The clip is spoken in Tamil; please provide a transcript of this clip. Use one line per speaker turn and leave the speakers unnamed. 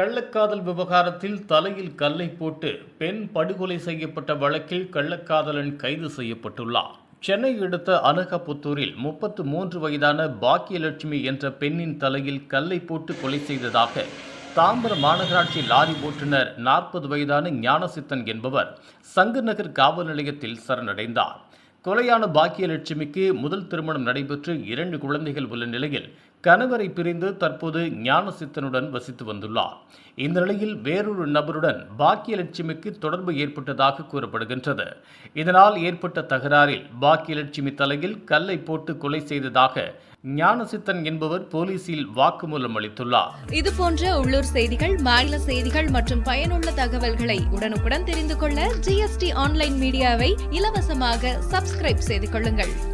கள்ளக்காதல் விவகாரத்தில் தலையில் கல்லை போட்டு பெண் படுகொலை செய்யப்பட்ட வழக்கில் கள்ளக்காதலன் கைது செய்யப்பட்டுள்ளார். சென்னை அடுத்த அனகபுத்தூரில் முப்பத்து மூன்று வயதான பாக்கியலட்சுமி என்ற பெண்ணின் தலையில் கல்லை போட்டு கொலை செய்ததாக தாம்பரம் மாநகராட்சி லாரி ஓட்டுநர் நாற்பது வயதான ஞானசித்தன் என்பவர் சங்குநகர் காவல் நிலையத்தில் சரணடைந்தார். கொலையான பாக்கியலட்சுமிக்கு முதல் திருமணம் நடைபெற்று இரண்டு குழந்தைகள் உள்ள நிலையில் கணவரை பிரிந்து தற்போது ஞானசித்தனுடன் வசித்து வந்துள்ளார். இந்த நிலையில் வேறொரு நபருடன் பாக்கியலட்சுமிக்கு தொடர்பு ஏற்பட்டதாக கூறப்படுகின்றது. இதனால் ஏற்பட்ட தகராறில் பாக்கியலட்சுமி தலையில் கல்லை போட்டு கொலை செய்ததாக ஞானசித்தன் என்பவர் போலீசில் வாக்குமூலம் அளித்துள்ளார்.
இது போன்ற உள்ளூர் செய்திகள் மாநில செய்திகள் மற்றும் பயனுள்ள தகவல்களை உடனுக்குடன் தெரிந்து கொள்ள ஜிஎஸ்டி ஆன்லைன் மீடியாவை இலவசமாக சப்ஸ்கிரைப் செய்து கொள்ளுங்கள்.